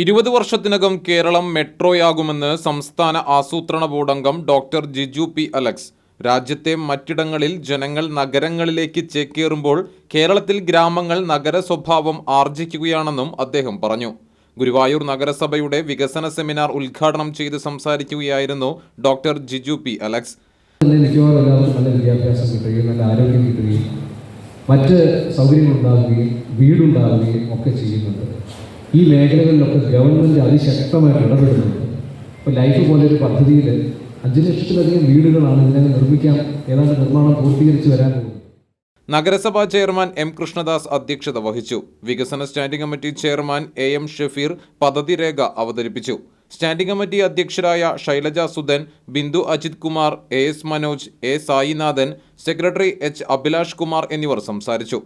ഇരുപത് വർഷത്തിനകം കേരളം മെട്രോയാകുമെന്ന് സംസ്ഥാന ആസൂത്രണ ബോർഡ് അംഗം ഡോക്ടർ ജിജു പി അലക്സ്. രാജ്യത്തെ മറ്റിടങ്ങളിൽ ജനങ്ങൾ നഗരങ്ങളിലേക്ക് ചേക്കേറുമ്പോൾ കേരളത്തിൽ ഗ്രാമങ്ങൾ നഗര സ്വഭാവം ആർജിക്കുകയാണെന്നും അദ്ദേഹം പറഞ്ഞു. ഗുരുവായൂർ നഗരസഭയുടെ വികസന സെമിനാർ ഉദ്ഘാടനം ചെയ്ത് സംസാരിക്കുകയായിരുന്നു ഡോക്ടർ ജിജു പി അലക്സ്. മറ്റ് വീടുണ്ടാവുകയും ഒക്കെ ചെയ്യുന്നുണ്ട്. ഈ മേഖലകളിലൊക്കെ ഗവൺമെന്റ് അതിശക്തമായിട്ട് ഇടപെടുന്നുണ്ട് ഇപ്പോൾ ലൈഫ് പോലൊരു പദ്ധതിയിൽ അഞ്ച് ലക്ഷത്തിലധികം വീടുകളാണ് ഇതിനകം നിർമ്മിക്കാൻ ഏതാണ്ട് നിർമ്മാണം പൂർത്തീകരിച്ച് വരാൻ പോകുന്നത്. നഗരസഭാ ചെയർമാൻ എം കൃഷ്ണദാസ് അധ്യക്ഷത വഹിച്ചു. വികസന standing committee chairman A M Shafeer പദ്ധതി രേഖ അവതരിപ്പിച്ചു. Standing committee അധ്യക്ഷരായ Shailaja Sudhan Bindu Ajith Kumar A S Manoj A Sainathan secretary H Abhilash Kumar എന്നിവർ സംസാരിച്ചു.